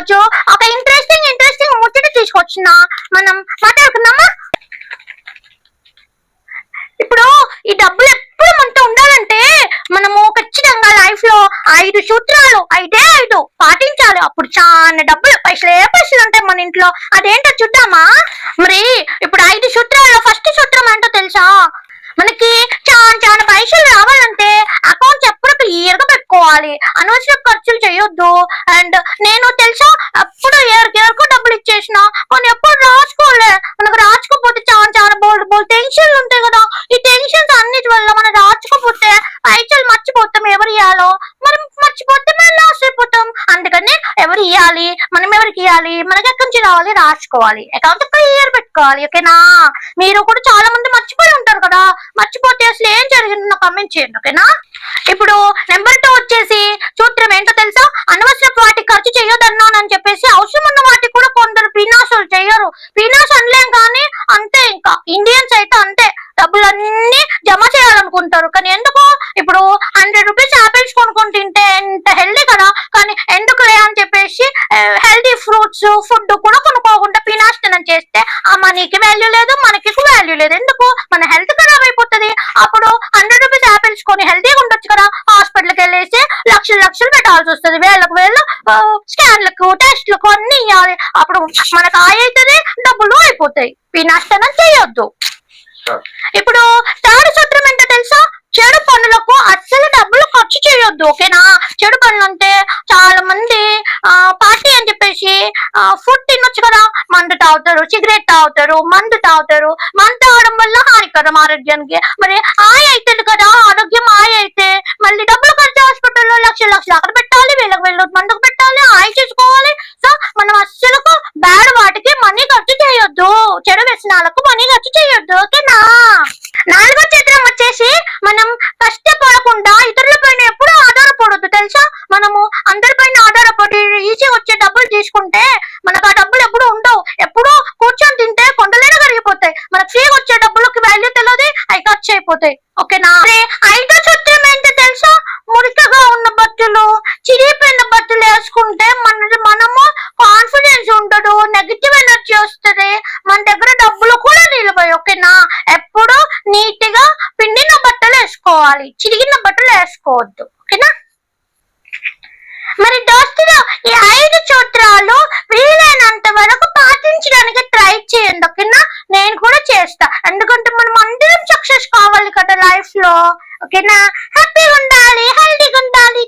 రోజు ఒక interesting interesting ముచ్చట తీసుకొచ్చిన మనం మాట్లాడుకుందామా? ఇప్పుడు ఈ డబ్బులు ఎప్పుడు మనతో ఉండాలంటే మనము ఖచ్చితంగా లైఫ్లో ఐదు సూత్రాలు ఐదే ఐదు పాటించాలి. అప్పుడు చాలా డబ్బులు పైసలే పైసలు ఉంటాయి మన ఇంట్లో. అదేంటో చూద్దామా? మరి ఇప్పుడు ఐదు సూత్రాలు ఫస్ట్ సూత్రం ఏంటో తెలుసా? మనకి చాలా చాలా పైసలు రావాలంటే అకౌంట్ ఎప్పుడు క్లియర్గా పెట్టుకోవాలి అనవసర ఖర్చులు చేయొద్దు అండ్ నేను తెలుసా? అప్పుడు ఎవరికి ఎవరికో డబ్బులు ఇచ్చేసిన కానీ ఎప్పుడు రాసుకోలే. మనకు రాసుకోపోతే చాలా చాలా బోల్డ్ బోల్డ్ టెన్షన్లు ఉంటాయి కదా. ఈ టెన్షన్స్ అన్నిటి వల్ల మనం రాసుకోపోతే పైసలు మర్చిపోతాం ఎవరు ఇవ్వాలో మనం మర్చిపోతే మనం లాస్ అయిపోతాం. అందుకని ఎవరు ఇవ్వాలి మనం ఎవరికి ఇవ్వాలి మనకి ఎక్కడి నుంచి రావాలి? రాసుకోవాలి. అకౌంట్ క్లియర్ పెట్టుకోవాలి ఓకేనా మీరు కూడా చాలా మంది మర్చిపోయి ఉంటారు కదా. మర్చిపోతే అసలు ఏం జరిగింది నాకు కమెంట్ చేయండి ఓకేనా ఇప్పుడు నెంబర్ టూ వచ్చేసి సూత్రం ఏంటో తెలుసా? చేయాలనుకుంటారు కానీ ఎందుకు? ఇప్పుడు హండ్రెడ్ రూపీస్ ఆపిల్స్ కొనుక్కొని తింటే ఎంత హెల్దీ కదా? కానీ ఎందుకులే అని చెప్పేసి హెల్దీ ఫ్రూట్స్ ఫుడ్ కూడా కొనుక్కోకుండా పీనాశనం చేస్తే ఆ మనీకి వాల్యూ లేదు మనకి వాల్యూ లేదు. ఎందుకు? మన హెల్త్ ఖరాబ్ అయిపోతుంది. అప్పుడు హండ్రెడ్ రూపీస్ ఆపిల్స్ కొని హెల్తీగా ఉండొచ్చు కదా? హాస్పిటల్కి వెళ్ళేసి లక్షలు లక్షలు పెట్టాల్సి వస్తుంది. వేలకు వేలు స్కాన్లకు టెస్ట్లకు అన్ని ఇవ్వాలి అప్పుడు మనకు అవుతుంది డబ్బులు అయిపోతాయి. వినాశనం చేయొద్దు. ఇప్పుడు థర్డ్ సూత్రం ఏంటో తెలుసా చెడు పనులకు అస్సలు డబ్బులు ఖర్చు చేయొద్దు ఓకేనా? చెడు పనులు అంటే చాలా మంది పార్టీ అని చెప్పేసి ఫుడ్ తినొచ్చు కదా? మందు తాగుతారు సిగరెట్ తాగుతారు మందు తాగుతారు. మందు తాగడం వల్ల హానికరం ఆరోగ్యానికి. మరి ఆయ అవుతుంది కదా ఆరోగ్యం ఆయ అయితే మళ్ళీ డబ్బులు ఖర్చు హాస్పిటల్లో లక్షలు లక్షలు అక్కడ పెట్టాలి వీళ్ళకి వెళ్ళొద్దు మందుకు పెట్టాలి ఆయ చేసుకోవాలి. సో మనం అస్సలకు బ్యాడ్ వాటికి మనీ ఖర్చు చేయొద్దు. చెడు వ్యసనాలకు మనీ ఖర్చు చేయొద్దు ఓకేనా? నాలుగో చిత్రం వచ్చేసి మనం ఫస్ట్ నుంచి వచ్చే డబ్బులు తీసుకుంటే మనకు ఆ డబ్బులు ఎప్పుడు ఉండవు. ఎప్పుడు కూర్చొని తింటే కొండలైనా కరిగిపోతాయి. మనకు ఫ్రీగా వచ్చే డబ్బులకి వాల్యూ తెలియదు అవి ఖర్చు అయిపోతాయి. ఓకేనా? మరి ఐదో సూత్రం ఏంటో తెలుసా? మురికగా ఉన్న బట్టలు చిరిగిపోయిన బట్టలు వేసుకుంటే మన మనము కాన్ఫిడెన్స్ ఉండదు నెగిటివ్ ఎనర్జీ వస్తుంది. మన దగ్గర డబ్బులు కూడా నిలవయి ఓకేనా? ఎప్పుడు నీట్గా పిండిన బట్టలు వేసుకోవాలి. చిరిగిన బట్టలు వేసుకోవద్దు ఓకేనా? చేయందుకన్నా నేను కూడా చేస్తా. ఎందుకంటే మనం అందరం సక్సెస్ కావాలి కదా లైఫ్లో. ఓకేనా? హ్యాపీగా ఉండాలి హెల్దీగా ఉండాలి